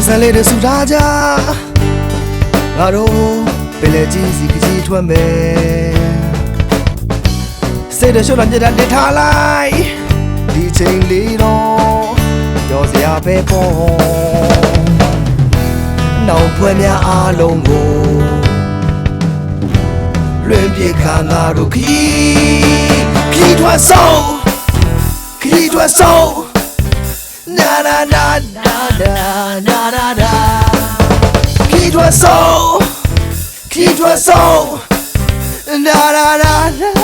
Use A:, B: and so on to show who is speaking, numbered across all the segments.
A: ပတ်စံလေးတွေစုထားကြငါတို့ပင်လေကြီးစီကကြီးထွက်မယ်စိတ်တရှုပ်လာမြတ်တဲ့ထားလိုက်ဒီချိန်လေးတော့ပြောစရာပဲပေါ့နောက်ဖွဲ့များအားလုံးကိုလွင်ပြေခါငါတို့ခီးခီးထွက်ဆုံးခီးထွက်ဆုံး နာနာနာနာနာနာနာခီထွတ်ဆုံးခီထွတ်ဆုံးနာနာနာ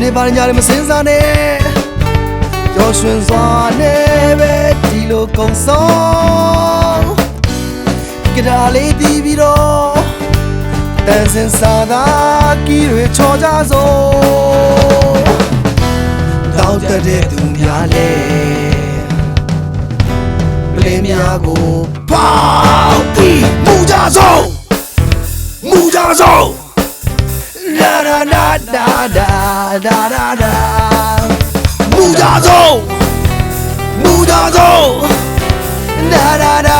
A: ဒီနေ့ပါညာလည်းမစင်စားနဲ့ကြော်ရွှင်စွာနဲ့ပဲဒီလိုကုံဆုံးကြတာလေးပြီးပြီးတော့တန်စင်စားသာကီတွေချော်ကြဆုံးတောက်တက်တဲ့သူများလဲပလင်းများကိုပေါက်ပြီးမူကြဆုံးမူကြဆုံး da da da da da da မူတာဆုံးမူတာဆုံး da da da